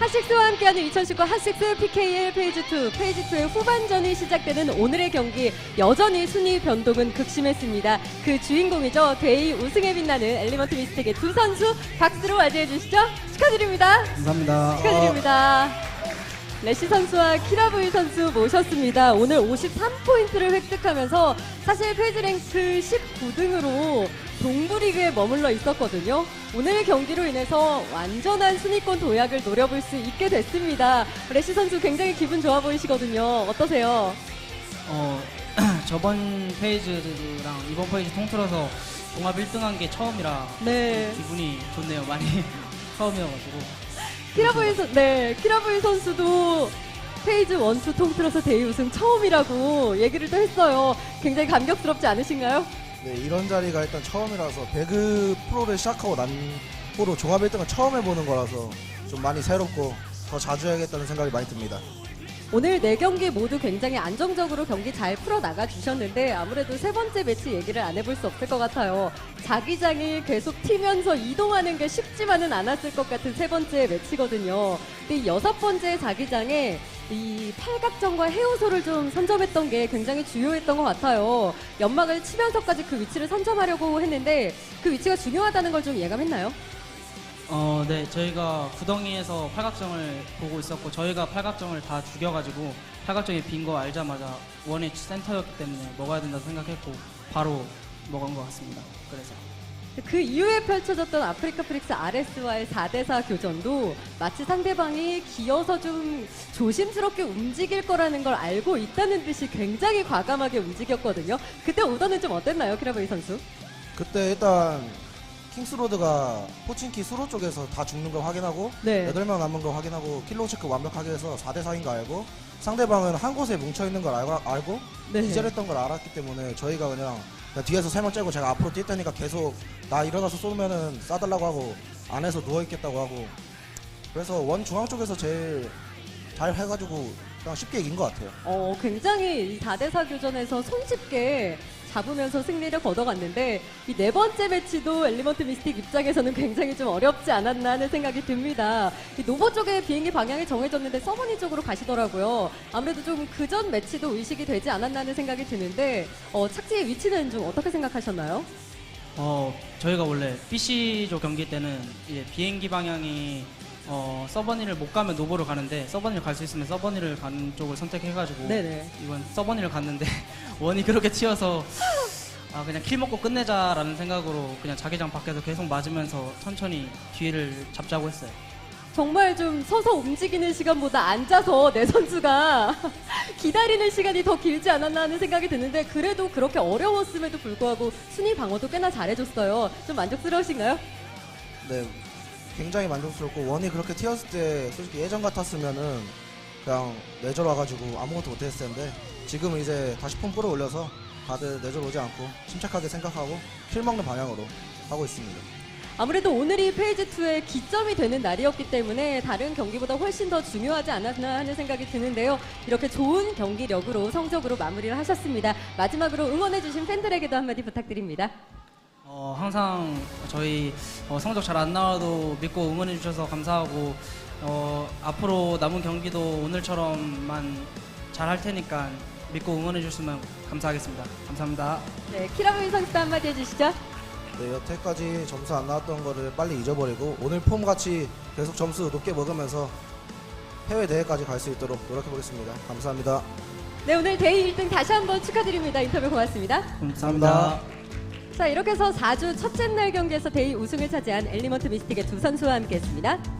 핫식스와 함께하는 2019 핫식스 PKL 페이지 2, 페이지 2의 후반전이 시작되는 오늘의 경기 여전히 순위 변동은 극심했습니다. 그 주인공이죠. 데이 우승에 빛나는 엘리먼트 미스틱의 두 선수 박수로 맞이해 주시죠. 축하드립니다. 감사합니다. 축하드립니다. 레시 선수와 키라브이 선수 모셨습니다. 오늘 53포인트를 획득하면서 사실 페이지 랭크 19등으로 동부리그에 머물러 있었거든요. 오늘 경기로 인해서 완전한 순위권 도약을 노려볼 수 있게 됐습니다. 레시 선수 굉장히 기분 좋아 보이시거든요. 어떠세요? 어, 저번 페이지랑 이번 페이지 통틀어서 종합 1등한 게 처음이라 네. 기분이 좋네요. 많이 처음이어가지고. 키라브이 선, 네, 키라브이 선수도 1, 2 통틀어서 대회 우승 처음이라고 얘기를 또 했어요. 굉장히 감격스럽지 않으신가요? 네, 이런 자리가 일단 처음이라서 배그 프로를 시작하고 난 후로 종합 1등을 처음 해보는 거라서 좀 많이 새롭고 더 자주 해야겠다는 생각이 많이 듭니다. 오늘 네 경기 모두 굉장히 안정적으로 경기 잘 풀어 나가 주셨는데 아무래도 세 번째 매치 얘기를 안 해볼 수 없을 것 같아요. 자기장이 계속 튀면서 이동하는 게 쉽지만은 않았을 것 같은 세 번째 매치거든요. 근데 이 여섯 번째 자기장에 이 팔각정과 해우소를 좀 선점했던 게 굉장히 주요했던 것 같아요. 연막을 치면서까지 그 위치를 선점하려고 했는데 그 위치가 중요하다는 걸 좀 예감했나요? 어, 네, 저희가 구덩이에서 팔각정을 보고 있었고 저희가 팔각정을 다 죽여가지고 팔각정이 빈 거 알자마자 원의 센터였기 때문에 먹어야 된다고 생각했고 바로 먹은 것 같습니다. 그래서 그 이후에 펼쳐졌던 아프리카 프릭스 RS와의 4대4 교전도 마치 상대방이 기어서 좀 조심스럽게 움직일 거라는 걸 알고 있다는 듯이 굉장히 과감하게 움직였거든요. 그때 오더는 좀 어땠나요, 키라브이 선수? 그때 일단 킹스로드가 포친키 수로 쪽에서 다 죽는 걸 확인하고 네. 8명 남은 걸 확인하고 킬로 체크 완벽하게 해서 4대 4인 거 알고 상대방은 한 곳에 뭉쳐 있는 걸 알고, 알고 네. 기절했던 걸 알았기 때문에 저희가 그냥, 그냥 뒤에서 세명 째고 제가 앞으로 뛸 테니까 계속 나 일어나서 쏘면은 쏴달라고 하고 안에서 누워 있겠다고 하고 그래서 원 중앙 쪽에서 제일 잘 해가지고 그냥 쉽게 이긴 것 같아요. 어, 굉장히 이 4대4 교전에서 손쉽게 잡으면서 승리를 거둬갔는데 이 네 번째 매치도 엘리먼트 미스틱 입장에서는 굉장히 좀 어렵지 않았나 하는 생각이 듭니다. 이 노버 쪽에 비행기 방향이 정해졌는데 서버니 쪽으로 가시더라고요. 아무래도 좀 그전 매치도 의식이 되지 않았나 하는 생각이 드는데 어, 착지의 위치는 좀 어떻게 생각하셨나요? 어, 저희가 원래 BC조 경기 때는 비행기 방향이 어, 서버니를 못 가면 노보로 가는데 서버니를 갈 수 있으면 서버니를 가는 쪽을 선택해가지고 네네. 이번 서버니를 갔는데 원이 그렇게 튀어서 아 그냥 킬 먹고 끝내자라는 생각으로 그냥 자기장 밖에서 계속 맞으면서 천천히 뒤를 잡자고 했어요. 정말 좀 서서 움직이는 시간보다 앉아서 내 선수가 기다리는 시간이 더 길지 않았나 하는 생각이 드는데 그래도 그렇게 어려웠음에도 불구하고 순위 방어도 꽤나 잘해줬어요. 좀 만족스러우신가요? 네, 굉장히 만족스럽고 원이 그렇게 튀었을 때 솔직히 예전 같았으면은 그냥 내절 와가지고 아무것도 못했을 텐데 지금은 이제 다시 폼 끌어올려서 다들 내절 오지 않고 침착하게 생각하고 킬 먹는 방향으로 하고 있습니다. 아무래도 오늘이 페이지 2의 기점이 되는 날이었기 때문에 다른 경기보다 훨씬 더 중요하지 않았나 하는 생각이 드는데요. 이렇게 좋은 경기력으로 성적으로 마무리를 하셨습니다. 마지막으로 응원해주신 팬들에게도 한마디 부탁드립니다. 어, 항상 저희 어, 성적 잘 안 나와도 믿고 응원해 주셔서 감사하고 어, 앞으로 남은 경기도 오늘처럼만 잘 할 테니까 믿고 응원해 주시면 감사하겠습니다. 감사합니다. 네, 키라브이 선수도 한마디 해주시죠. 네, 여태까지 점수 안 나왔던 거를 빨리 잊어버리고 오늘 폼 같이 계속 점수 높게 먹으면서 해외 대회까지 갈 수 있도록 노력해 보겠습니다. 감사합니다. 네, 오늘 데이 1등 다시 한번 축하드립니다. 인터뷰 고맙습니다. 감사합니다. 자, 이렇게 해서 4주 첫째 날 경기에서 데이 우승을 차지한 엘리먼트 미스틱의 두 선수와 함께했습니다.